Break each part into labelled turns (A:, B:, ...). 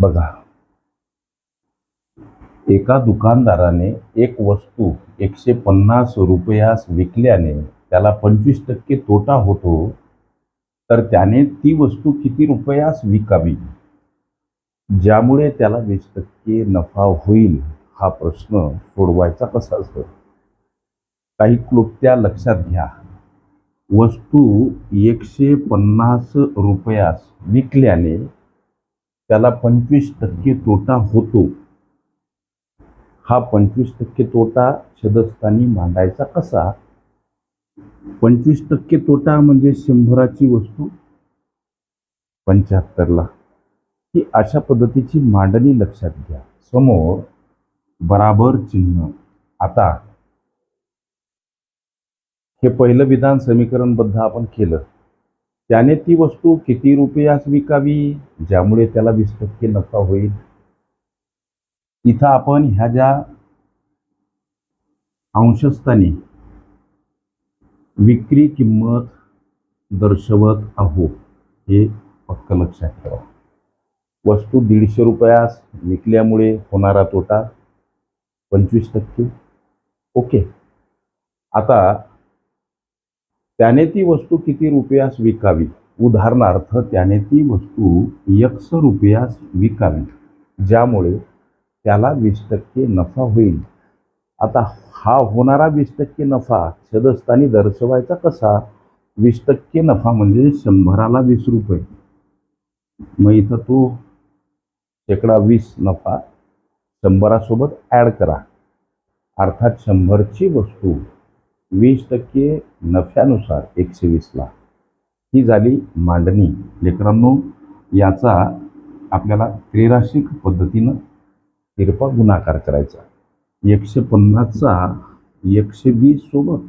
A: बघा. एका दुकानदाराने एक वस्तू एकशे पन्नास रुपयास विकल्याने त्याला पंचवीस टक्के तोटा होतो तर त्याने ती वस्तू किती रुपयास विकावी? ज्यामुळे त्याला वीस टक्के नफा होईल हा प्रश्न सोडवायचा कसा असतो? काही क्लुप्त्या लक्षात घ्या. वस्तू एकशे पन्नास रुपयास विकल्याने त्याला पंचवीस टक्के तोटा होतो. हा पंचवीस टक्के तोटा सदस्यांनी मांडायचा कसा? पंचवीस टक्के तोटा म्हणजे शंभराची वस्तू पंच्याहत्तरला. ही अशा पद्धतीची मांडणी लक्षात घ्या. समोर बराबर चिन्ह. आता हे पहिलं विधान समीकरणबद्ध आपण केलं. त्याने ती वस्तू किती रुपयास विकावी ज्यामुळे त्याला वीस टक्के नफा होईल? इथं आपण ह्या ज्या अंशस्थानी विक्री किंमत दर्शवत आहोत हे पक्क लक्षात ठेवा. वस्तू दीडशे रुपयास विकल्यामुळे होणारा तोटा पंचवीस टक्के. ओके. आता त्याने ती वस्तू किती रुपयास विकावी? उदाहरणार्थ त्याने ती वस्तू एकस रुपयास विकावी ज्यामुळे त्याला वीस टक्के नफा होईल. आता हा होणारा वीस टक्के नफा छदस्थानी दर्शवायचा कसा? वीस टक्के नफा म्हणजे शंभराला वीस रुपये. मग इथं तो शेकडा वीस नफा शंभरासोबत ॲड करा. अर्थात शंभरची वस्तू वीस टक्के नफ्यानुसार एकशे वीसला ही झाली मांडणी. लेकरांनो याचा आपल्याला त्रिराशिक पद्धतीनं तिरपा गुणाकार करायचा. एकशे पन्नासचा एकशे वीस सोबत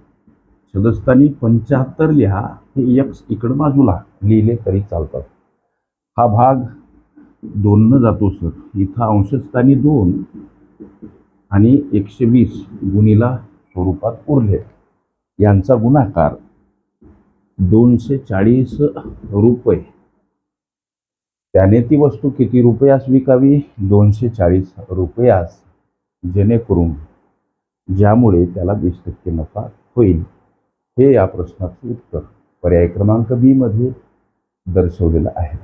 A: सदस्यानी पंच्याहत्तर लिहा हे यक्स इकडं बाजूला लिहिले तरी चालतात हा भाग दोननं जातो सर. इथं अंशस्थानी दोन आणि एकशे वीस गुणीला स्वरूपात उरले. यांचा गुणाकार दोनशे चाळीस रुपये. त्याने ती वस्तू किती रुपयास विकावी? दोनशे चाळीस रुपयास जेणेकरून ज्यामुळे त्याला वीस टक्के नफा होईल. हे या प्रश्नाचं उत्तर पर्याय क्रमांक बीमध्ये दर्शवलेलं आहे.